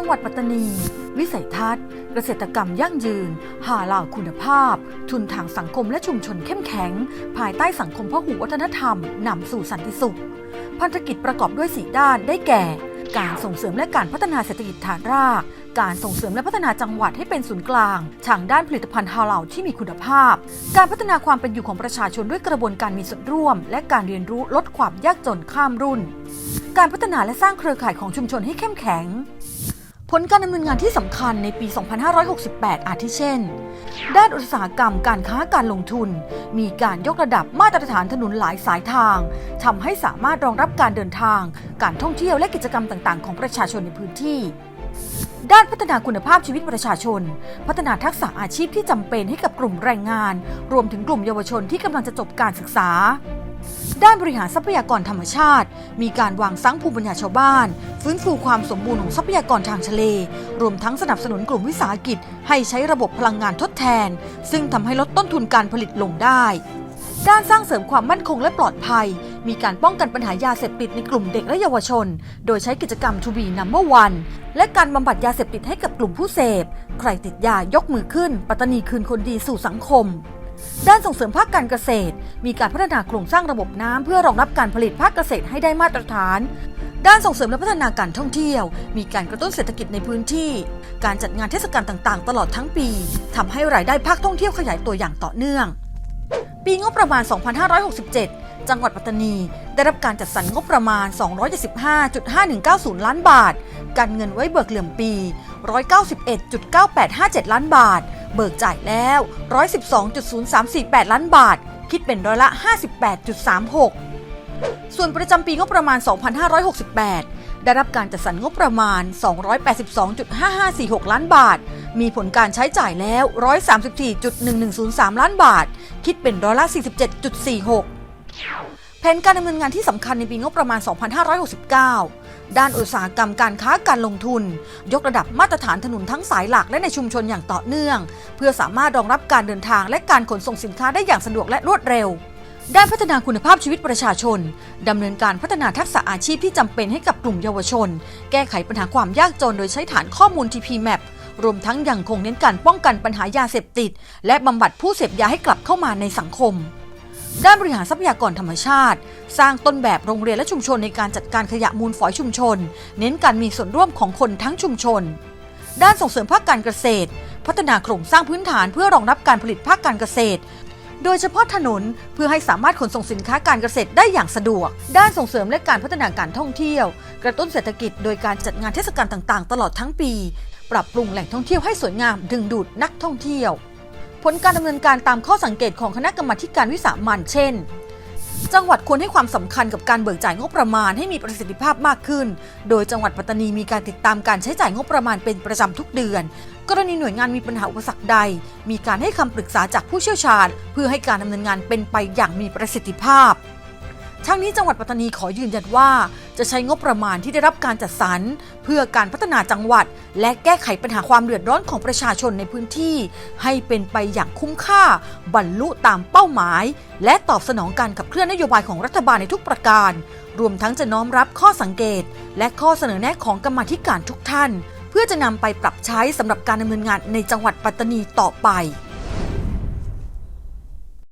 จังหวัดปัตตานี วิสัยทัศน์ เกษตรกรรมยั่งยืน หาเหล่าคุณภาพ ทุนทางสังคมและชุมชนเข้มแข็ง ภายใต้สังคมพหุวัฒนธรรม นำสู่สันติสุข พันธกิจประกอบด้วยสีด้านได้แก่ การส่งเสริมและการพัฒนาเศรษฐกิจฐานราก การส่งเสริมและพัฒนาจังหวัดให้เป็นศูนย์กลางทางด้านผลิตภัณฑ์ฮาลาลที่มีคุณภาพ การพัฒนาความเป็นอยู่ของประชาชนด้วยกระบวนการมีส่วนร่วม และการเรียนรู้ลดความยากจนข้ามรุ่นการพัฒนาและสร้างเครือข่ายของชุมชนให้เข้มแข็ง ผลการดำเนินงานที่สำคัญในปี 2568 อาทิเช่น ด้านอุตสาหกรรมการค้าการลงทุน มีการยกระดับมาตรฐานถนนหลายสายทางทำให้สามารถรองรับการเดินทาง การท่องเที่ยวและกิจกรรมต่างๆ ของประชาชนในพื้นที่ ด้านพัฒนาคุณภาพชีวิตประชาชน พัฒนาทักษะอาชีพที่จำเป็นให้กับกลุ่มแรงงาน รวมถึงกลุ่มเยาวชนที่กำลังจะจบการศึกษา ด้านบริหารทรัพยากรธรรมชาติ มีการวางสร้างภูมิปัญญาชาวบ้าน ฟื้นฟูความสมบูรณ์ของทรัพยากรทางทะเล รวมทั้งสนับสนุนกลุ่มวิสาหกิจ ให้ใช้ระบบพลังงานทดแทน ซึ่งทำให้ลดต้นทุนการผลิตลงได้ ด้านสร้างเสริมความมั่นคงและปลอดภัย มีการป้องกันปัญหายาเสพติดในกลุ่มเด็กและเยาวชน โดยใช้กิจกรรม To be number one และการบำบัดยาเสพติดให้กับกลุ่มผู้เสพ ใครติดยายกมือขึ้น ปัตตานีคืนคนดีสู่สังคม ด้านส่งเสริมภาคการเกษตร มีการพัฒนาโครงสร้างระบบน้ำเพื่อรองรับการผลิตภาคเกษตรให้ได้มาตรฐาน ด้านส่งเสริมและพัฒนาการท่องเที่ยว มีการกระตุ้นเศรษฐกิจในพื้นที่ การจัดงานเทศกาลต่างๆ ตลอดทั้งปีทำให้รายได้ภาคท่องเที่ยวขยายตัวอย่างต่อเนื่อง ปีงบประมาณ 2567 จังหวัดปัตตานี ได้รับการจัดสรรงบประมาณ 275.5190 ล้านบาท การเงินไว้เบิกเหลื่อมปี 191.9857 ล้านบาท เบิกจ่ายแล้ว 112.0348 ล้านบาท คิดเป็นร้อยละ 58.36 ส่วนประจำปีงบประมาณ 2568 ได้รับการจัดสรรงบประมาณ 282.5546 ล้านบาท มีผลการใช้จ่ายแล้ว 134.1103 ล้านบาท คิดเป็นร้อยละ 47.46 แผนการดำเนินงานที่สำคัญในปีงบประมาณ 2569 ด้านอุตสาหกรรมการค้าการลงทุน ยกระดับมาตรฐานถนนทั้งสายหลักและในชุมชนอย่างต่อเนื่อง เพื่อสามารถรองรับการเดินทางและการขนส่งสินค้าได้อย่างสะดวกและรวดเร็ว ด้านพัฒนาคุณภาพชีวิตประชาชน ดำเนินการพัฒนาทักษะอาชีพที่จำเป็นให้กับกลุ่มเยาวชน แก้ไขปัญหาความยากจนโดยใช้ฐานข้อมูล TPMAP รวมทั้งยังคงเน้นการป้องกันปัญหายาเสพติด และบำบัดผู้เสพยาให้กลับเข้ามาในสังคม ด้านบริหารทรัพยากรธรรมชาติ สร้างต้นแบบโรงเรียนและชุมชนในการจัดการขยะมูลฝอยชุมชน เน้นการมีส่วนร่วมของคนทั้งชุมชน ด้านส่งเสริมภาคการเกษตร พัฒนาโครงสร้างพื้นฐานเพื่อรองรับการผลิตภาคการเกษตร โดยเฉพาะถนนเพื่อให้สามารถขนส่งสินค้าการเกษตรได้อย่างสะดวก ด้านส่งเสริมและการพัฒนาการท่องเที่ยว กระตุ้นเศรษฐกิจ โดยการจัดงานเทศกาลต่างๆ ตลอดทั้งปี ปรับปรุงแหล่งท่องเที่ยวให้สวยงามดึงดูดนักท่องเที่ยว ผลการดำเนินการตามข้อสังเกตของคณะกรรมาการวิสามันเช่น จังหวัดควรให้ความสำคัญกับการเบิกจ่ายงบประมาณให้มีประสิทธิภาพมากขึ้น โดยจังหวัดปัตตานีมีการติดตามการใช้จ่ายงบประมาณเป็นประจำทุกเดือน กรณีหน่วยงานมีปัญหาอุปสรรคใด มีการให้คำปรึกษาจากผู้เชี่ยวชาญ เพื่อให้การดำเนินงานเป็นไปอย่างมีประสิทธิภาพทั้งนี้จังหวัดปัตตานีขอยืนยันว่า จะใช้งบประมาณที่ได้รับการจัดสรร เพื่อการพัฒนาจังหวัด และแก้ไขปัญหาความเดือดร้อนของประชาชนในพื้นที่ ให้เป็นไปอย่างคุ้มค่า บรรลุตามเป้าหมาย และตอบสนองการขับเคลื่อนนโยบายของรัฐบาลในทุกประการ รวมทั้งจะน้อมรับข้อสังเกต และข้อเสนอแนะของกรรมธิการทุกท่าน เพื่อจะนำไปปรับใช้สำหรับการดำเนินงานในจังหวัดปัตตานีต่อไป